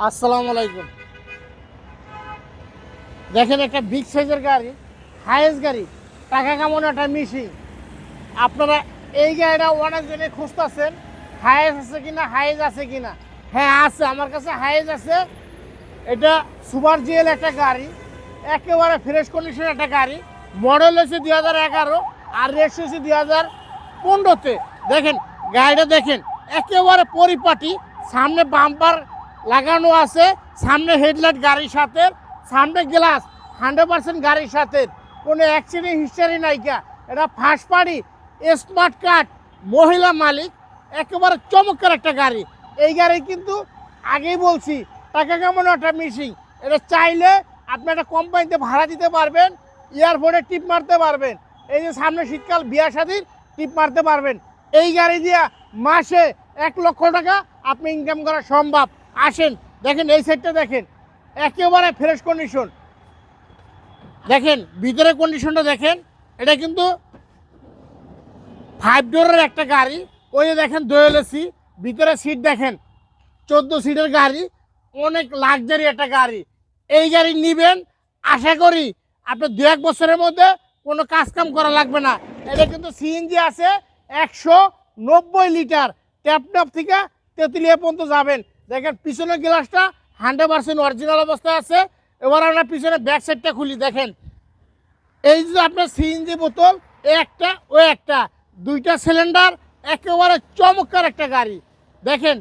আসসালামু আলাইকুম। দেখেন একটা বিগ সাইজের গাড়ি হাইয়েস্ট গাড়ি, টাকা কামানো একটা মিশিং আপনারা এই গাড়িটা অনেক জনে খুঁজতেছেন হাইয়েস্ট আছে কিনা হাইজ আছে কিনা। হ্যাঁ আছে, আমার কাছে হাইজ আছে। এটা সুপার জিএল একটা গাড়ি, একেবারে ফ্রেশ কন্ডিশন একটা গাড়ি। মডেল হয়েছে দুই হাজার এগারো, আর রেস হয়েছে দুই হাজার পনেরোতে। দেখেন, গাড়িটা দেখেন, একেবারে পরিপাটি, সামনে বাম্পার লাগানো আছে। সামনে হেডলাইট গাড়ির সাথে, সামনে গ্লাস হান্ড্রেড পার্সেন্ট গাড়ির সাথে। কোনো অ্যাক্সিডেন্ট হিস্টারি নাইকা এটা ফার্স্ট পার্টি স্মার্ট কার্ড মহিলা মালিক, একেবারে চমৎকার একটা গাড়ি। এই গাড়ি কিন্তু আগেই বলছি, টাকা কেমন একটা মিশিং এটা চাইলে আপনি একটা কোম্পানিতে ভাড়া দিতে পারবেন এয়ারপোর্টে টিপ মারতে পারবেন। এই যে সামনে শীতকাল, বিয়া শাদির, টিপ মারতে পারবেন। এই গাড়ি দিয়া মাসে এক লক্ষ টাকা আপনি ইনকাম করা সম্ভব। আসেন, দেখেন, এই সাইডটা দেখেন। একেবারে ফ্রেশ কন্ডিশন দেখেন ভিতরে কন্ডিশনটা দেখেন, এটা কিন্তু ফাইভ ডোরের একটা গাড়ি। ওই দেখেন, দোয়েল এসি ভিতরে সিট দেখেন, চোদ্দ সিটের গাড়ি, অনেক লাক্সারি একটা গাড়ি। এই গাড়ি নিবেন, আশা করি আপনার দু এক বছরের মধ্যে কোনো কাজ কাম করা লাগবে না। এটা কিন্তু সিএনজি আছে, একশো নব্বই লিটার ট্যাপ ট্যাপ থেকে তেঁতুলিয়া পর্যন্ত যাবেন। দেখেন, পিছনের গ্লাসটা হান্ড্রেড পার্সেন্ট অরিজিনাল অবস্থায় আছে। এবার আমরা পিছনে ব্যাক সাইডটা খুলি, দেখেন। এই যে আপনার সিএনজি বোতল, একটা ও একটা, দুইটা সিলিন্ডার একেবারে চমৎকার একটা গাড়ি। দেখেন,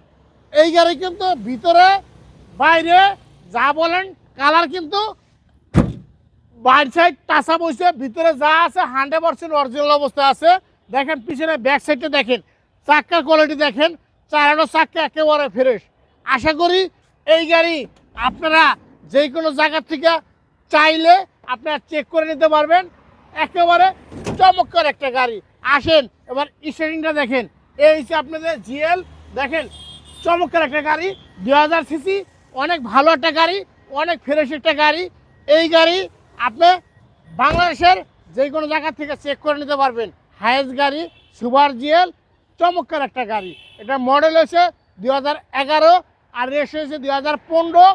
এই গাড়ি কিন্তু ভিতরে, বাইরে, যা বলেন কালার কিন্তু বাইর সাইড টাসা বসে ভিতরে যা আছে হান্ড্রেড পার্সেন্ট অরিজিনাল অবস্থা আছে। দেখেন পিছনে ব্যাক সাইডটা দেখেন, চাক্কার কোয়ালিটি দেখেন চারানো চাক্কা একেবারে ফ্রেশ আশা করি এই গাড়ি আপনারা যে কোনো জায়গা থেকে চাইলে আপনারা চেক করে নিতে পারবেন। একেবারে চমৎকার একটা গাড়ি। আসেন, এবার স্টারিংটা দেখেন। এই হচ্ছে আপনাদের জিএল, দেখেন, চমৎকার একটা গাড়ি দু হাজার সিসি, অনেক ভালো একটা গাড়ি, অনেক ফ্রেশ একটা গাড়ি। এই গাড়ি আপনি বাংলাদেশের যে কোনো জায়গা থেকে চেক করে নিতে পারবেন। হায়েস্ট গাড়ি সুপার জিএল, চমৎকার একটা গাড়ি। এটা মডেল হয়েছে দু হাজার এগারো আর রেস হয়েছে দুই হাজার পনেরো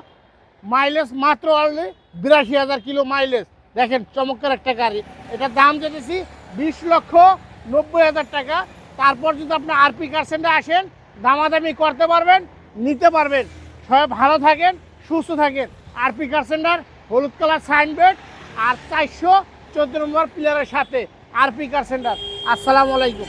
মাইলেজ মাত্র অনলি বিরাশি হাজার কিলো মাইলেজ দেখেন চমৎকার একটা গাড়ি। এটা দাম যেতেছি বিশ লক্ষ নব্বই হাজার টাকা। তারপর যদি আপনি আরপি কার সেন্টারে আসেন, দামাদামি করতে পারবেন, নিতে পারবেন। সবাই ভালো থাকেন, সুস্থ থাকেন। আরপি কার সেন্টার হলুদ কালার সাইনবোর্ড আর চারশো চোদ্দ নম্বর প্লেয়ারের সাথে আরপি কার সেন্টার আসসালামু আলাইকুম।